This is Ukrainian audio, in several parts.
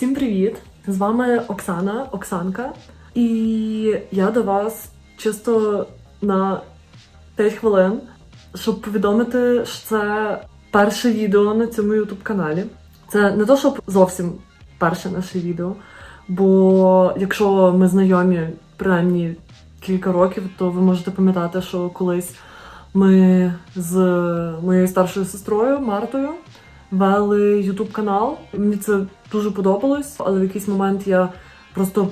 Всім привіт! З вами Оксана, Оксанка. І я до вас чисто на 5 хвилин, щоб повідомити, що це перше відео на цьому youtube каналі. Це не то, щоб зовсім перше наше відео, бо якщо ми знайомі принаймні кілька років, то ви можете пам'ятати, що колись ми з моєю старшою сестрою Мартою вели Ютуб канал. Мені це дуже подобалось, але в якийсь момент я просто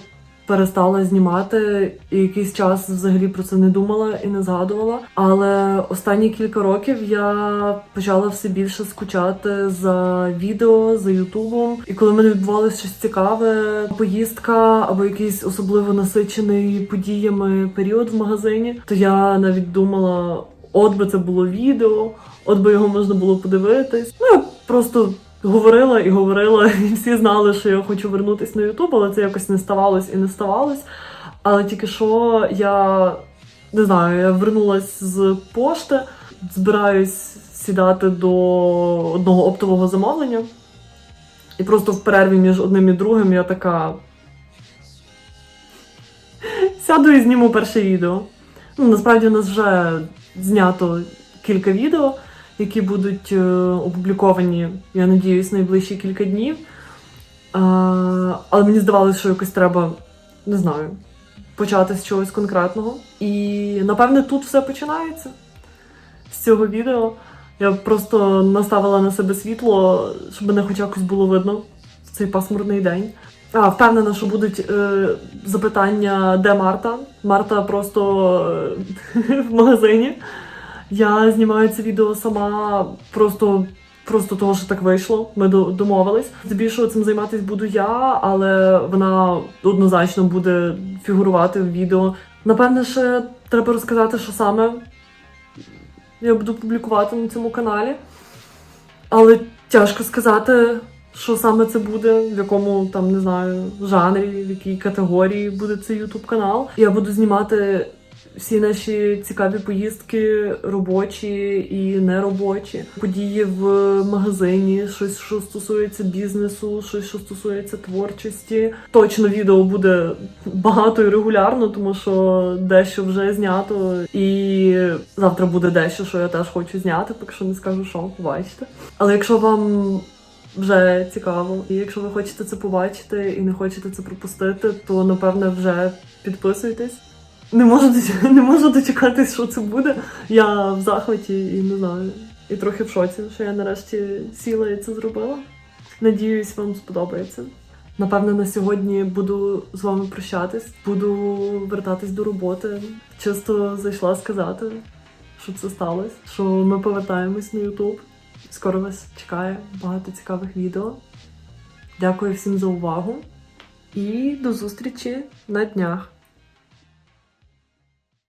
перестала знімати і якийсь час взагалі про це не думала і не згадувала. Але останні кілька років я почала все більше скучати за відео, за Ютубом. І коли мене відбувалося щось цікаве, поїздка або якийсь особливо насичений подіями період в магазині, то я навіть думала, от би це було відео, от би його можна було подивитись. Ну просто говорила і говорила, і всі знали, що я хочу вернутися на Ютуб, але це якось не ставалось і не ставалось. Але тільки що я не знаю, я вернулась з пошти, збираюсь сідати до одного оптового замовлення. І просто в перерві між одним і другим я така. Сяду і зніму перше відео. Ну, насправді у нас вже знято кілька відео, які будуть е, опубліковані, я надіюсь, найближчі кілька днів. Але мені здавалося, що якось треба, не знаю, почати з чогось конкретного. І напевне тут все починається з цього відео. Я просто наставила на себе світло, щоб мене хоч якось було видно в цей пасмурний день. А, впевнена, що будуть е, запитання, де Марта. Марта просто е, в магазині. Я знімаю це відео сама просто, просто того, що так вийшло. Ми домовились. Здебільшого цим займатися буду я, але вона однозначно буде фігурувати в відео. Напевне, ще треба розказати, що саме я буду публікувати на цьому каналі. Але тяжко сказати, що саме це буде, в якому там не знаю жанрі, в якій категорії буде цей ютуб канал. Я буду знімати всі наші цікаві поїздки, робочі і неробочі, події в магазині, щось, що стосується бізнесу, щось, що стосується творчості. Точно відео буде багато і регулярно, тому що дещо вже знято, і завтра буде дещо, що я теж хочу зняти, поки що не скажу, що побачите. Але якщо вам вже цікаво, і якщо ви хочете це побачити і не хочете це пропустити, то напевне вже підписуйтесь. Не можу не можу дочекатись, що це буде. Я в захваті і не знаю. І трохи в шоці, що я нарешті сіла і це зробила. Надіюсь, вам сподобається. Напевне, на сьогодні буду з вами прощатись, буду вертатись до роботи. Чисто зайшла сказати, що це сталося, що ми повертаємось на YouTube. Скоро вас чекає багато цікавих відео. Дякую всім за увагу і до зустрічі на днях.